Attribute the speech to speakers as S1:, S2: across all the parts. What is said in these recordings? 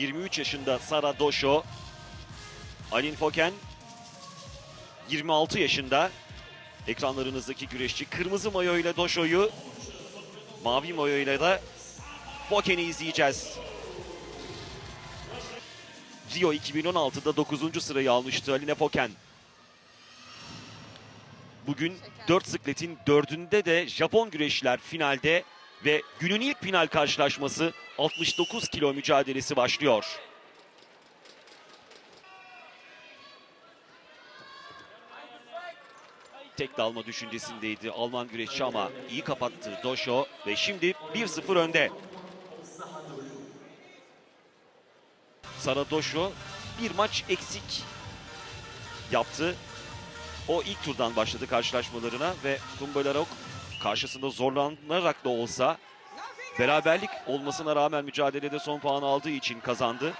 S1: 23 yaşında Sara Doşo. Alin Foken 26 yaşında. Ekranlarınızdaki güreşçi kırmızı mayo ile Doşo'yu, mavi mayo ile de Foken'i izleyeceğiz. Rio 2016'da 9. sırayı almıştı Aline Foken. Bugün 4 sıkletin 4'ünde de Japon güreşçiler finalde ve günün ilk final karşılaşması 69 kilo mücadelesi başlıyor. Tek dalma düşüncesindeydi Alman güreşçi ama iyi kapattı Doşo ve şimdi 1-0 önde. Sara Doşo bir maç eksik yaptı. O ilk turdan başladı karşılaşmalarına ve Kumbalarok karşısında zorlanarak da olsa beraberlik olmasına rağmen mücadelede son puanı aldığı için kazandı.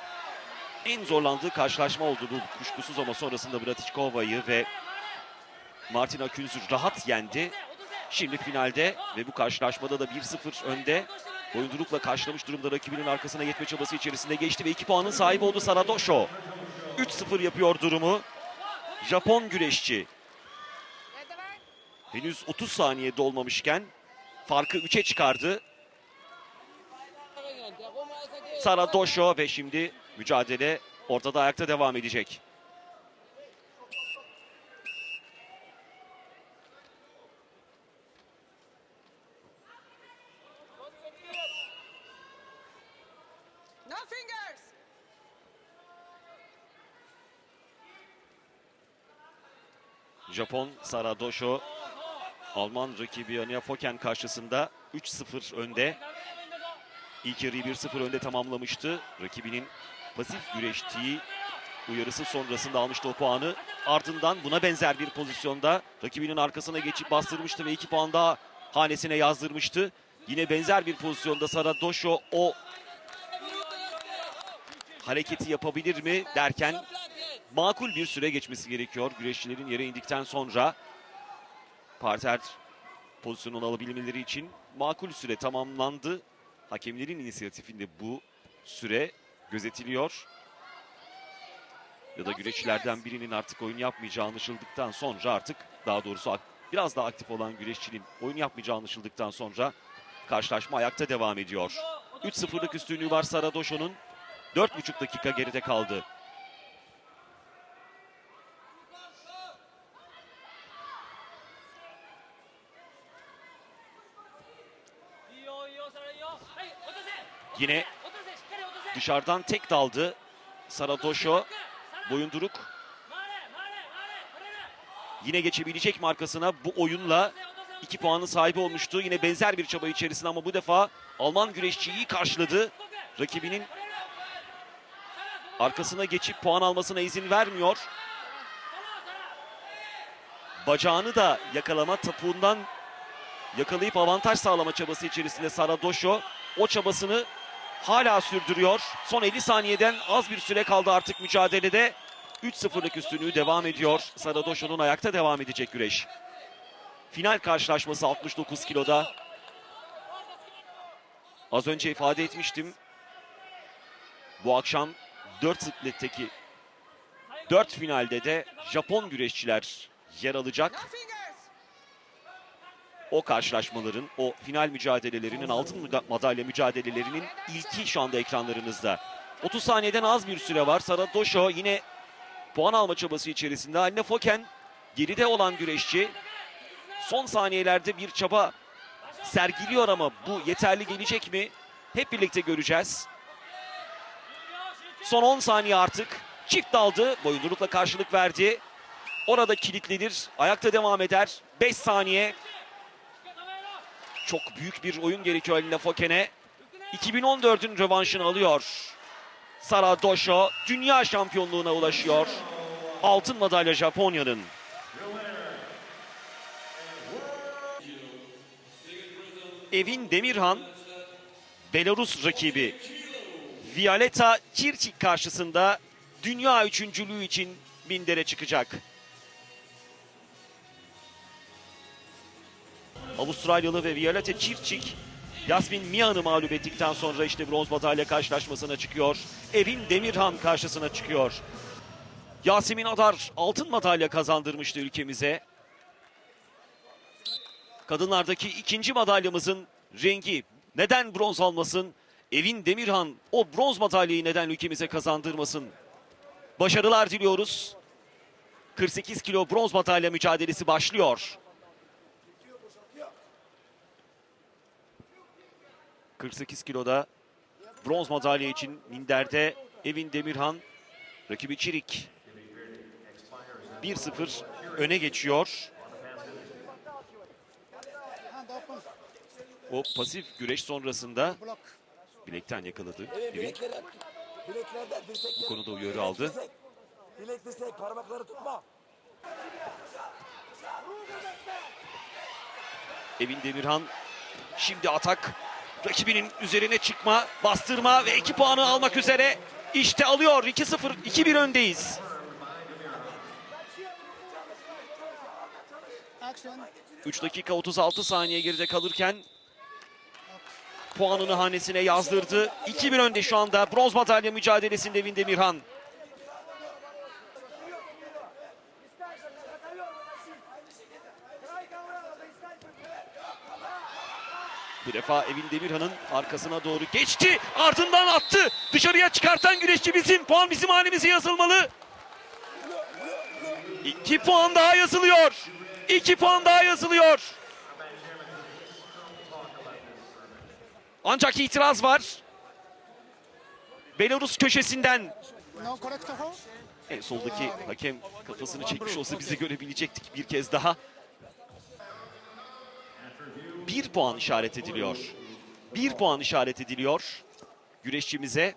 S1: En zorlandığı karşılaşma oldu bu kuşkusuz ama sonrasında Bratičkova'yı ve Martina Künz'ü rahat yendi. Şimdi finalde ve bu karşılaşmada da 1-0 önde. Boyundurukla karşılamış durumda rakibinin arkasına yetme çabası içerisinde geçti ve 2 puanın sahibi oldu Sara Doşo. 3-0 yapıyor durumu. Japon güreşçi henüz 30 saniye dolmamışken farkı 3'e çıkardı. Sara Doşo ve şimdi mücadele ortada ayakta devam edecek. Japon Sara Doşo Alman rakibi Ania Foken karşısında 3-0 önde. İlk yarıyı 1-0 önde tamamlamıştı. Rakibinin pasif güreştiği uyarısı sonrasında almıştı o puanı. Ardından buna benzer bir pozisyonda rakibinin arkasına geçip bastırmıştı ve 2 puan daha hanesine yazdırmıştı. Yine benzer bir pozisyonda Sara Doşo o hareketi yapabilir mi derken makul bir süre geçmesi gerekiyor. Güreşçilerin yere indikten sonra parter pozisyonunu alabilmeleri için makul süre tamamlandı. Hakemlerin inisiyatifinde bu süre gözetiliyor. Ya da güreşçilerden birinin artık oyun yapmayacağı anlaşıldıktan sonra artık daha doğrusu biraz daha aktif olan güreşçinin oyun yapmayacağı anlaşıldıktan sonra karşılaşma ayakta devam ediyor. 3-0'lık üstünlüğü var Sara Doşo'nun. 4,5 dakika geride kaldı. Yine dışarıdan tek daldı. Sara Doşo, Boyunduruk yine geçebilecek mi arkasına bu oyunla 2 puanın sahibi olmuştu. Yine benzer bir çaba içerisinde ama bu defa Alman güreşçi iyi karşıladı. Rakibinin arkasına geçip puan almasına izin vermiyor. Bacağını da yakalama tapuğundan yakalayıp avantaj sağlama çabası içerisinde Sara Doşo o çabasını hala sürdürüyor. Son 50 saniyeden az bir süre kaldı artık mücadelede. 3-0'lık üstünlüğü devam ediyor. Sara Doşo'nun ayakta devam edecek güreş. Final karşılaşması 69 kiloda. Az önce ifade etmiştim. Bu akşam 4 sıkletteki 4 finalde de Japon güreşçiler yer alacak. O karşılaşmaların, o final mücadelelerinin, altın madalya mücadelelerinin ilki şu anda ekranlarınızda. 30 saniyeden az bir süre var. Sara Doşo yine puan alma çabası içerisinde. Anne Foken geride olan güreşçi. Son saniyelerde bir çaba sergiliyor ama bu yeterli gelecek mi? Hep birlikte göreceğiz. Son 10 saniye artık. Çift daldı. Boyundurukla karşılık verdi. Orada kilitlenir. Ayakta devam eder. 5 saniye. Çok büyük bir oyun gerekiyor Alina Foken'e. 2014'ün rövanşını alıyor. Sara Doşo dünya şampiyonluğuna ulaşıyor. Altın madalya Japonya'nın. Evin Demirhan Belarus rakibi Violeta Kirçik karşısında dünya üçüncülüğü için mindere çıkacak. Avustralyalı ve Violeta Çirçik Yasmin Mia'nı mağlup ettikten sonra işte bronz madalya karşılaşmasına çıkıyor. Evin Demirhan karşısına çıkıyor. Yasemin Adar altın madalya kazandırmıştı ülkemize. Kadınlardaki ikinci madalyamızın rengi neden bronz almasın? Evin Demirhan o bronz madalyayı neden ülkemize kazandırmasın? Başarılar diliyoruz. 48 kilo bronz madalya mücadelesi başlıyor. 48 kiloda bronz madalya için Minder'de Evin Demirhan rakibi Çirik 1-0 öne geçiyor. O pasif güreş sonrasında bilekten yakaladı.
S2: Evet
S1: Evin. Bu konuda uyarı aldı.
S2: Bilek dirsek parmakları tutma.
S1: Evin Demirhan şimdi atak. Rakibinin üzerine çıkma, bastırma ve 2 puanı almak üzere. İşte alıyor 2-0, 2-1 öndeyiz.
S3: Action.
S1: 3 dakika 36 saniye geride kalırken puanını hanesine yazdırdı. 2-1 önde şu anda bronz madalya mücadelesinde Evin Bu defa Evin Demirhan'ın arkasına doğru geçti. Ardından attı. Dışarıya çıkartan güreşçi bizim. Puan bizim halimize yazılmalı. 2 puan daha yazılıyor. 2 puan daha yazılıyor. Ancak itiraz var. Belarus köşesinden en soldaki hakem kafasını çekmiş olsa bizi görebilecektik bir kez daha. Bir puan işaret ediliyor. Bir puan işaret ediliyor güreşçimize.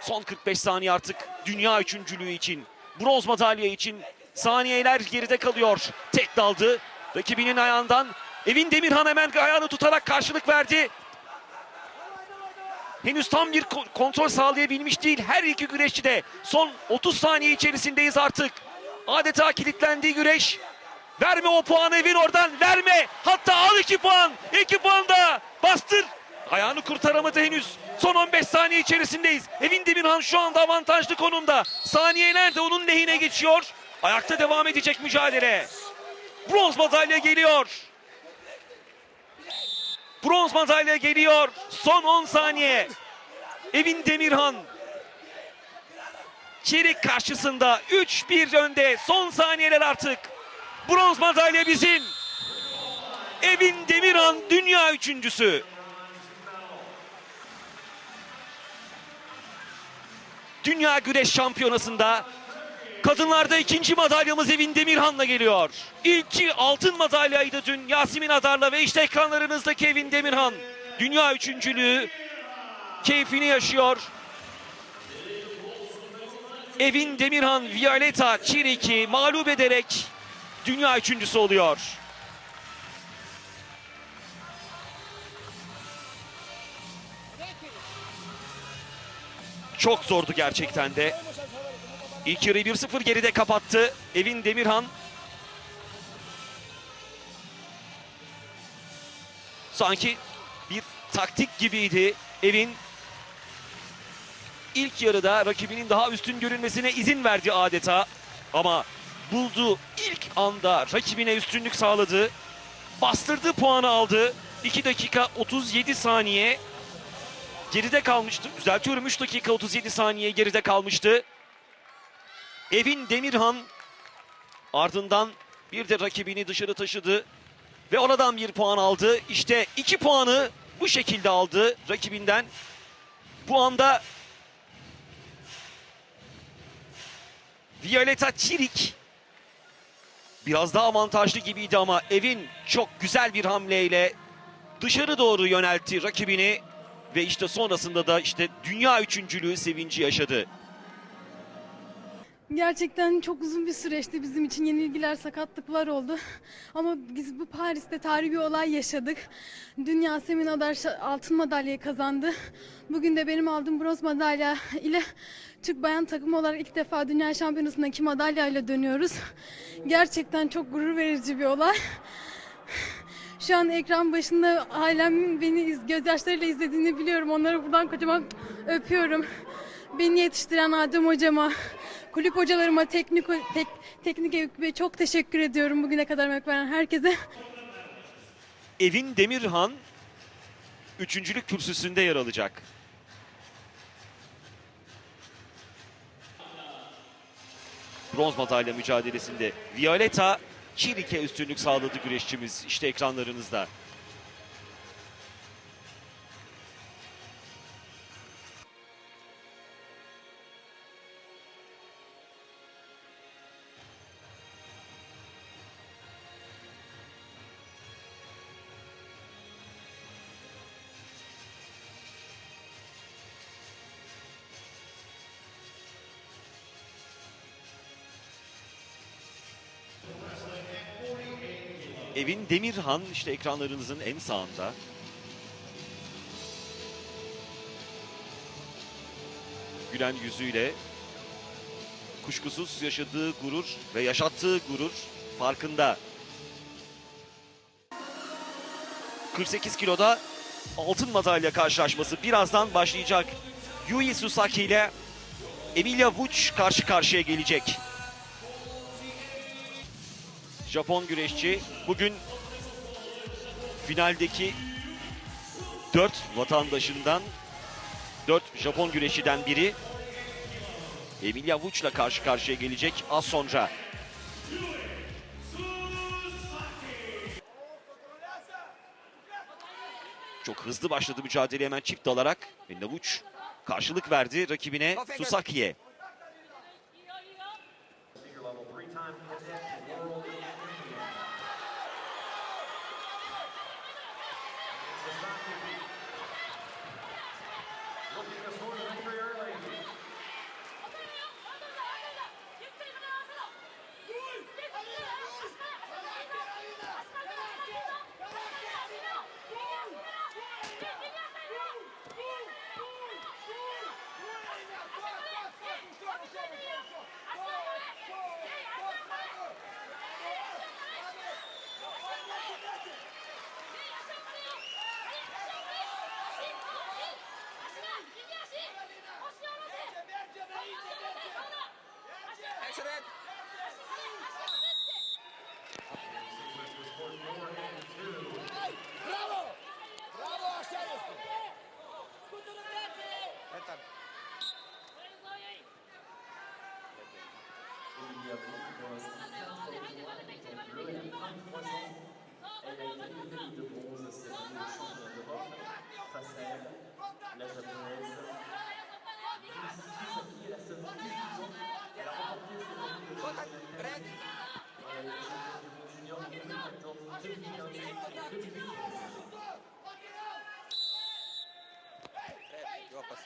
S1: Son 45 saniye artık dünya üçüncülüğü için, bronz madalya için saniyeler geride kalıyor. Tek daldı rakibinin ayağından. Evin Demirhan hemen ayağını tutarak karşılık verdi. Henüz tam bir ko- kontrol sağlayabilmiş değil. Her iki güreşçi de son 30 saniye içerisindeyiz artık. Adeta kilitlendiği güreş. Verme o puanı Evin oradan verme. Hatta al 2 puan. 2 puan da bastır. Ayağını kurtaramadı henüz. Son 15 saniye içerisindeyiz. Evin Demirhan şu anda avantajlı konumda. Saniyeler de onun lehine geçiyor. Ayakta devam edecek mücadele. Bronz madalya geliyor. Bronz madalya geliyor. Son 10 saniye. Evin Demirhan. Çelik karşısında 3-1 önde. Son saniyeler artık. Bronz madalya bizim. Evin Demirhan dünya üçüncüsü. Dünya Güreş Şampiyonası'nda kadınlarda ikinci madalyamız Evin Demirhan'la geliyor. İlki altın madalyaydı dün Yasemin Adar'la ve işte ekranlarınızdaki Evin Demirhan. Dünya üçüncülüğü keyfini yaşıyor. Evin Demirhan Violeta Çirik'i mağlup ederek dünya üçüncüsü oluyor. Çok zordu gerçekten de. İlk yarıyı 1-0 geride kapattı. Evin Demirhan. Sanki bir taktik gibiydi. Evin ilk yarıda rakibinin daha üstün görünmesine izin verdi adeta. Ama bulduğu ilk anda rakibine üstünlük sağladı. Bastırdı puanı aldı. 2 dakika 37 saniye geride kalmıştı. Düzeltiyorum 3 dakika 37 saniye geride kalmıştı. Evin Demirhan ardından bir de rakibini dışarı taşıdı ve oradan bir puan aldı. İşte 2 puanı bu şekilde aldı rakibinden. Bu anda Violeta Çirik biraz daha avantajlı gibiydi ama Evin çok güzel bir hamleyle dışarı doğru yöneltti rakibini ve işte sonrasında da işte dünya üçüncülüğü sevinci yaşadı.
S4: Gerçekten çok uzun bir süreçti bizim için yenilgiler, sakatlıklar oldu. Ama biz bu Paris'te tarihi bir olay yaşadık. Dün Yasemin Adar altın madalyayı kazandı. Bugün de benim aldığım bronz madalya ile Türk bayan takımı olarak ilk defa Dünya Şampiyonası'ndaki madalyayla dönüyoruz. Gerçekten çok gurur verici bir olay. Şu an ekran başında ailemin beni iz, gözyaşlarıyla izlediğini biliyorum. Onlara buradan kocaman öpüyorum. Beni yetiştiren Adem hocama, kulüp hocalarıma, teknik tek, teknik ekibe çok teşekkür ediyorum. Bugüne kadar emek veren herkese.
S1: Evin Demirhan üçüncülük kürsüsünde yer alacak. bronz madalya mücadelesinde Violeta Çirik'e üstünlük sağladı güreşçimiz. İşte ekranlarınızda. Evin Demirhan işte ekranlarınızın en sağında. Gülen yüzüyle kuşkusuz yaşadığı gurur ve yaşattığı gurur farkında. 48 kiloda altın madalya karşılaşması birazdan başlayacak. Yui Susaki ile Emilia Vuc karşı karşıya gelecek. Japon güreşçi bugün finaldeki dört vatandaşından dört Japon güreşçiden biri Emilia Vuç'la karşı karşıya gelecek az sonra. Çok hızlı başladı mücadele hemen çift dalarak. Navuç karşılık verdi rakibine Susaki'ye.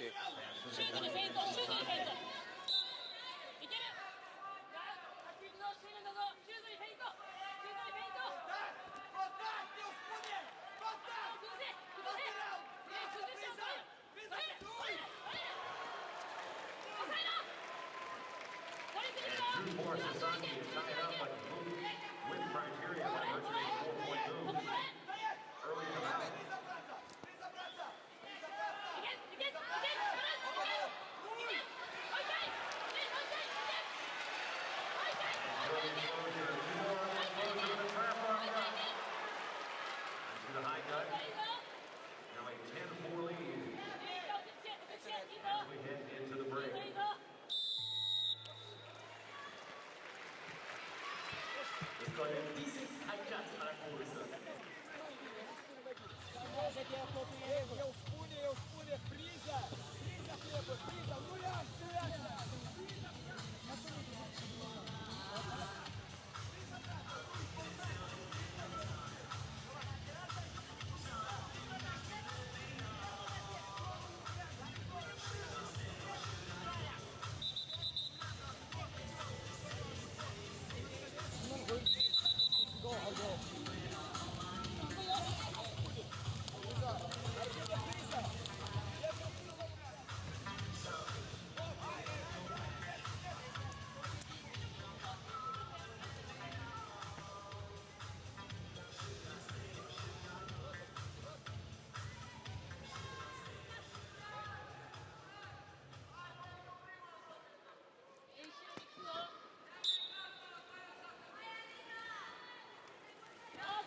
S5: Okay
S2: pouco é
S1: dinheiro.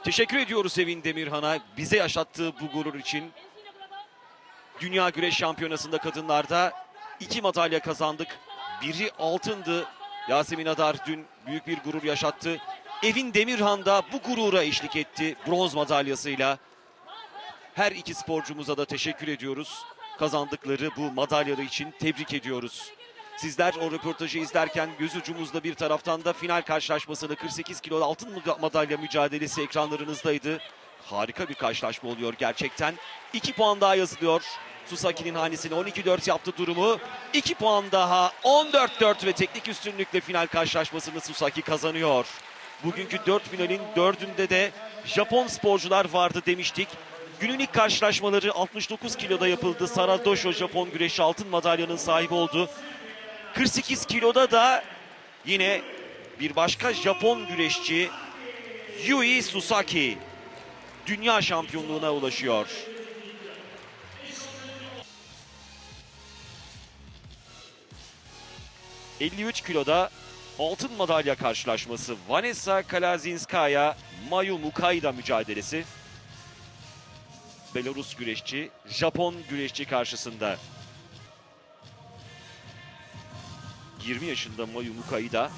S1: Ediyoruz Evin Demirhan'a bize yaşattığı bu gurur için. Dünya Güreş Şampiyonası'nda kadınlarda iki madalya kazandık. Biri altındı. Yasemin Adar dün büyük bir gurur yaşattı. Evin Demirhan da bu gurura eşlik etti bronz madalyasıyla. Her iki sporcumuza da teşekkür ediyoruz. Kazandıkları bu madalyaları için tebrik ediyoruz. Sizler o röportajı izlerken göz ucumuzda bir taraftan da final karşılaşmasını 48 kilo altın madalya mücadelesi ekranlarınızdaydı. Harika bir karşılaşma oluyor gerçekten. 2 puan daha yazılıyor. Susaki'nin hanesine 12-4 yaptı durumu. 2 puan daha 14-4 ve teknik üstünlükle final karşılaşmasını Susaki kazanıyor. Bugünkü 4 finalin 4'ünde de Japon sporcular vardı demiştik. Günün ilk karşılaşmaları 69 kiloda yapıldı. Sara Dosho Japon güreşi altın madalyanın sahibi oldu. 48 kiloda da yine bir başka Japon güreşçi Yui Susaki dünya şampiyonluğuna ulaşıyor. ...53 kiloda altın madalya karşılaşması Vanessa Kalazinskaya Mayu Mukaida mücadelesi. Belarus güreşçi Japon güreşçi karşısında 20 yaşında Mayu Mukaida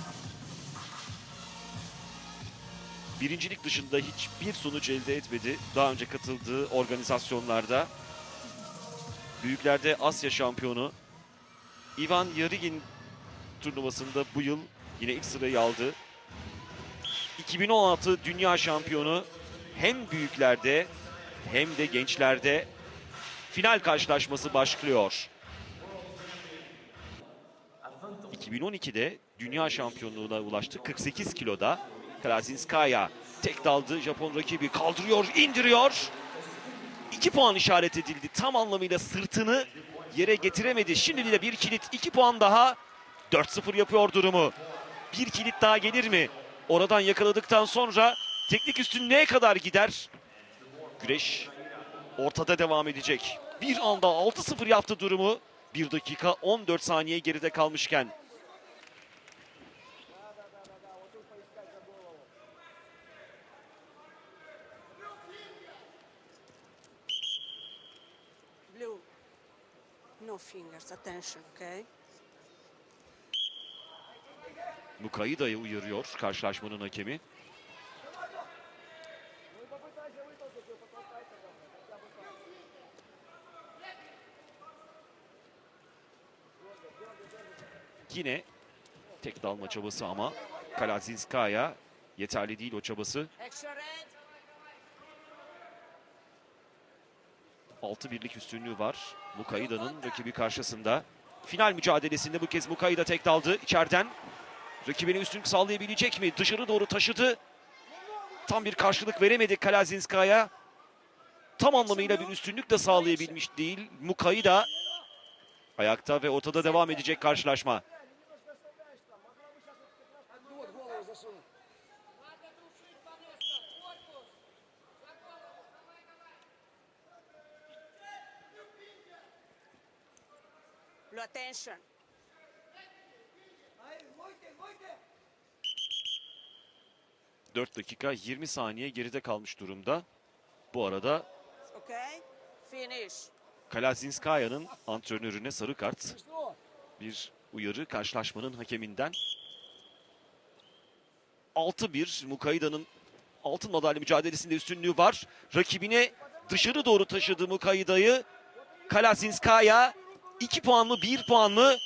S1: birincilik dışında hiçbir sonuç elde etmedi. Daha önce katıldığı organizasyonlarda büyüklerde Asya şampiyonu Ivan Yarigin turnuvasında bu yıl yine ilk sırayı aldı. 2016 dünya şampiyonu hem büyüklerde hem de gençlerde final karşılaşması başlıyor. 2012'de dünya şampiyonluğuna ulaştı. 48 kiloda Krasinskaya tek daldı. Japon rakibi kaldırıyor, indiriyor. 2 puan işaret edildi. Tam anlamıyla sırtını yere getiremedi. Şimdi de bir kilit 2 puan daha. 4-0 yapıyor durumu. Bir kilit daha gelir mi? Oradan yakaladıktan sonra teknik üstünlüğe kadar gider. Güreş ortada devam edecek. Bir anda 6-0 yaptı durumu. 1 dakika 14 saniye geride kalmışken.
S6: Fingers. Attention, okay?
S1: Mukaida'yı uyarıyor karşılaşmanın hakemi. Yine tek dalma çabası ama Kalazinskaya yeterli değil o çabası. 6 birlik üstünlüğü var. Mukaida'nın rakibi karşısında. Final mücadelesinde bu kez Mukaida tek daldı içeriden. Rakibine üstünlük sağlayabilecek mi? Dışarı doğru taşıdı. Tam bir karşılık veremedi Kalazinskaya. Tam anlamıyla bir üstünlük de sağlayabilmiş değil. Mukaida ayakta ve ortada devam edecek karşılaşma.
S6: Blue, attention.
S1: 4 dakika 20 saniye geride kalmış durumda. Bu arada
S6: Okay? Finish.
S1: Kalazinskaya'nın antrenörüne sarı kart. Bir uyarı karşılaşmanın hakeminden. 6-1 Mukaida'nın altın madalya mücadelesinde üstünlüğü var. Rakibine dışarı doğru taşıdı Mukaida'yı. Kalazinskaya 2 puan mı 1 puan?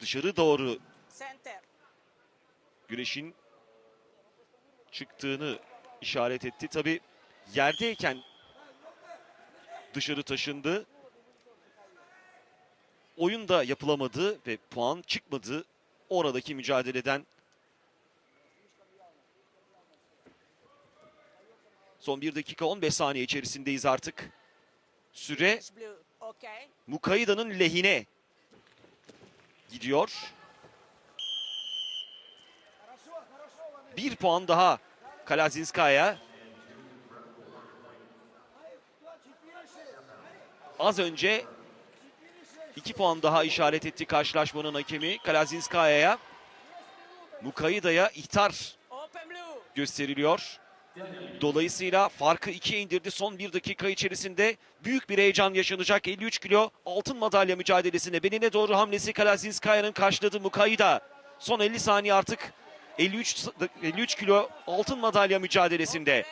S1: Dışarı doğru güneşin çıktığını işaret etti. Tabi yerdeyken dışarı taşındı. Oyun da yapılamadı ve puan çıkmadı oradaki mücadeleden. Son 1 dakika 15 saniye içerisindeyiz artık. Süre Mukaida'nın lehine gidiyor. Bir puan daha Kalazinskaya. Az önce iki puan daha işaret etti karşılaşmanın hakemi Kalazinskaya'ya. Mukaida'ya ihtar gösteriliyor. Dolayısıyla farkı ikiye indirdi son bir dakika içerisinde. Büyük bir heyecan yaşanacak 53 kilo altın madalya mücadelesine. Beline doğru hamlesi Kalazinskaya'nın karşıladı Mukayda. Son 50 saniye artık 53 s- 53 kilo altın madalya mücadelesinde.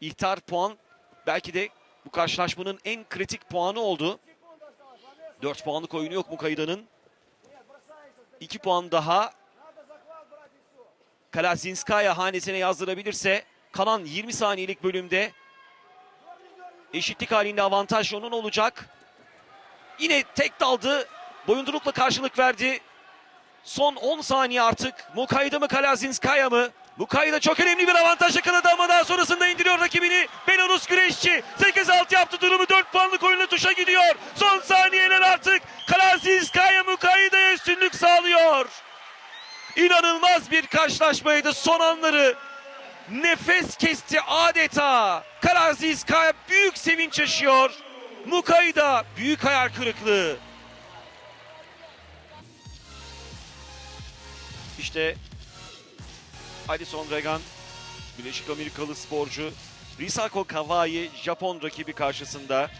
S1: İhtar puan belki de bu karşılaşmanın en kritik puanı oldu. 4 puanlık oyunu yok Mukayda'nın. 2 puan daha Kalazinskaya hanesine yazdırabilirse kalan 20 saniyelik bölümde eşitlik halinde avantaj onun olacak. Yine tek daldı. Boyundurukla karşılık verdi. Son 10 saniye artık. Mukayda mı Kalazinskaya mı? Mukayda çok önemli bir avantaj yakaladı ama daha sonrasında indiriyor rakibini. Belarus güreşçi 8-6 yaptı durumu 4 puanlık oyunla tuşa gidiyor. Son saniyeler artık. Kalazinskaya Mukayda'ya üstünlük sağlıyor. İnanılmaz bir karşılaşmaydı son anları. Nefes kesti adeta. Kalazinskaya büyük sevinç yaşıyor. Mukayda büyük hayal kırıklığı. İşte Alison Regan, Birleşik Amerikalı sporcu Risako Kawai Japon rakibi karşısında.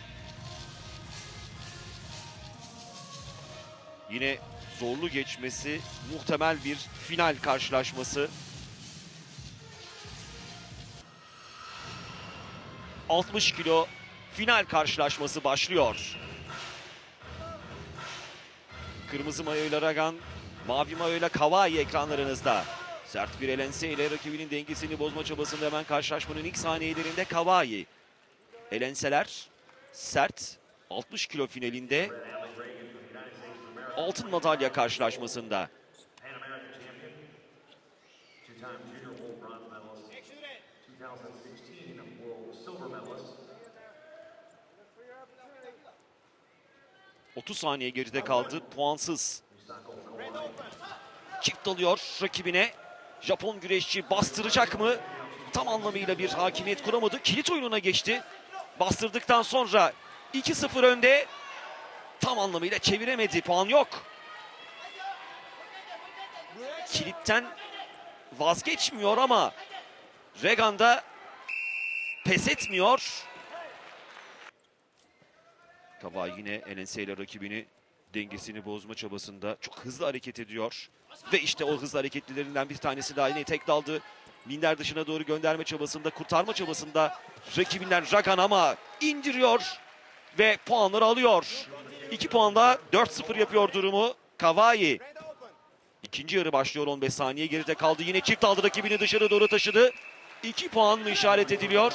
S1: Yine zorlu geçmesi muhtemel bir final karşılaşması. 60 kilo final karşılaşması başlıyor. Kırmızı mayoyla Ragan, mavi mayoyla Kawai ekranlarınızda. Sert bir elense ile rakibinin dengesini bozma çabasında hemen karşılaşmanın ilk saniyelerinde Kawai. Elenseler sert 60 kilo finalinde altın madalya karşılaşmasında.
S3: Two-time junior world bronze medalist, 2016 world silver medalist,
S1: 30 saniye geride kaldı. Puansız. Çift dalıyor rakibine. Japon güreşçi bastıracak mı? Tam anlamıyla bir hakimiyet kuramadı. Kilit oyununa geçti. Bastırdıktan sonra 2-0 önde. Tam anlamıyla çeviremedi. Puan yok. Kilitten vazgeçmiyor ama Regan da pes etmiyor. Kaba yine Elense ile rakibini dengesini bozma çabasında çok hızlı hareket ediyor. Ve işte o hızlı hareketlilerinden bir tanesi daha yine tek daldı. Minder dışına doğru gönderme çabasında, kurtarma çabasında rakibinden Ragan ama indiriyor ve puanları alıyor. 2 puanla 4-0 yapıyor durumu Kawai. İkinci yarı başlıyor 15 saniye geride kaldı. Yine çift aldı rakibini dışarı doğru taşıdı. 2 puan mı işaret ediliyor?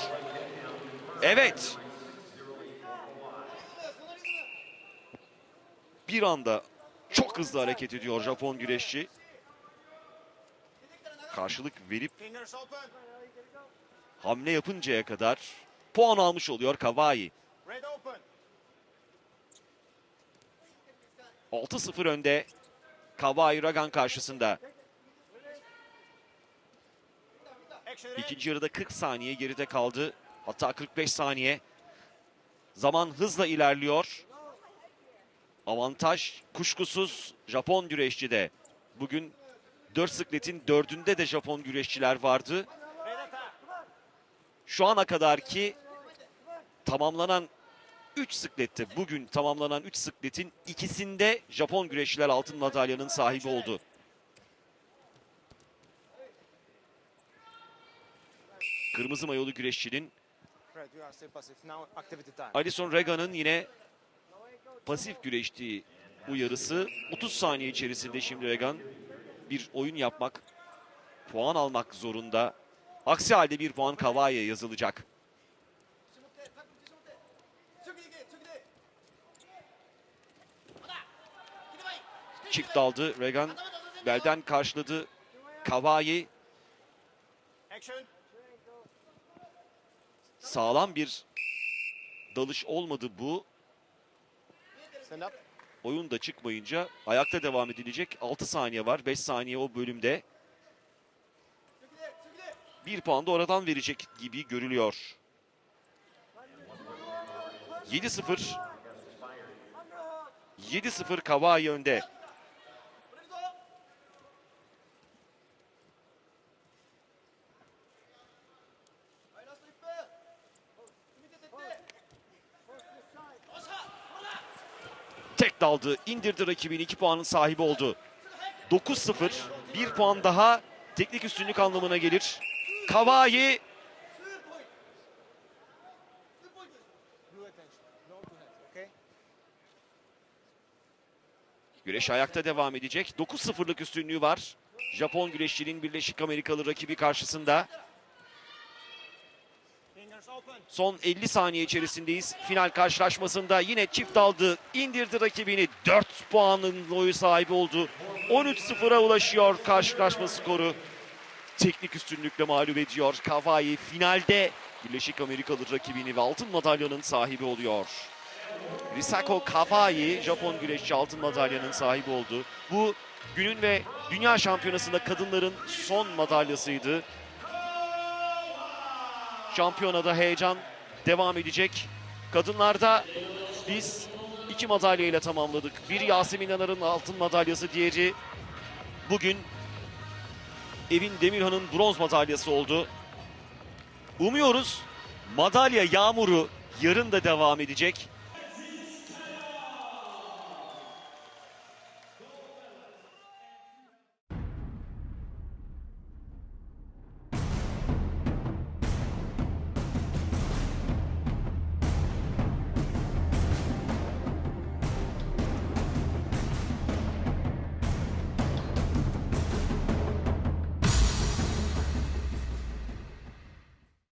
S1: Evet. Bir anda çok hızlı hareket ediyor Japon güreşçi. Karşılık verip hamle yapıncaya kadar puan almış oluyor Kawai.
S2: Red open.
S1: 6-0 önde Kawai Ragan karşısında. İkinci yarıda 40 saniye geride kaldı. Hatta 45 saniye. Zaman hızla ilerliyor. Avantaj kuşkusuz Japon güreşçide. Bugün 4 sıkletin 4'ünde de Japon güreşçiler vardı. Şu ana kadar ki tamamlanan 3 sıklette bugün tamamlanan 3 sıkletin ikisinde Japon güreşçiler altın madalyanın sahibi oldu. Kırmızı mayolu güreşçinin. Alison Regan'ın yine pasif güreştiği uyarısı 30 saniye içerisinde şimdi Regan bir oyun yapmak, puan almak zorunda. Aksi halde bir puan Kawai'ye yazılacak. Çift daldı Regan. Belden karşıladı.
S2: Action.
S1: Sağlam bir dalış olmadı bu. Oyun da çıkmayınca ayakta devam edilecek. 6 saniye var. 5 saniye o bölümde. Bir puan da oradan verecek gibi görülüyor. 7-0. 7-0 Kawai önde. Daldı, indirdi rakibini 2 puanın sahibi oldu. 9-0, 1 puan daha teknik üstünlük anlamına gelir.
S2: Okay?
S1: Güreş ayakta devam edecek. 9-0'lık üstünlüğü var. Japon güreşçinin Birleşik Amerikalı rakibi karşısında. Son 50 saniye içerisindeyiz. Final karşılaşmasında yine çift aldı. indirdi rakibini. 4 puanın boyu sahibi oldu. 13-0'a ulaşıyor karşılaşma skoru. Teknik üstünlükle mağlup ediyor. Kawai finalde Birleşik Amerikalı rakibini ve altın madalyanın sahibi oluyor. Risako Kawai Japon güreşçi altın madalyanın sahibi oldu. Bu günün ve dünya şampiyonasında kadınların son madalyasıydı. Şampiyonada heyecan devam edecek. Kadınlarda biz iki madalya ile tamamladık. Bir Yasemin Anar'ın altın madalyası, diğeri bugün Evin Demirhan'ın bronz madalyası oldu. Umuyoruz madalya yağmuru yarın da devam edecek.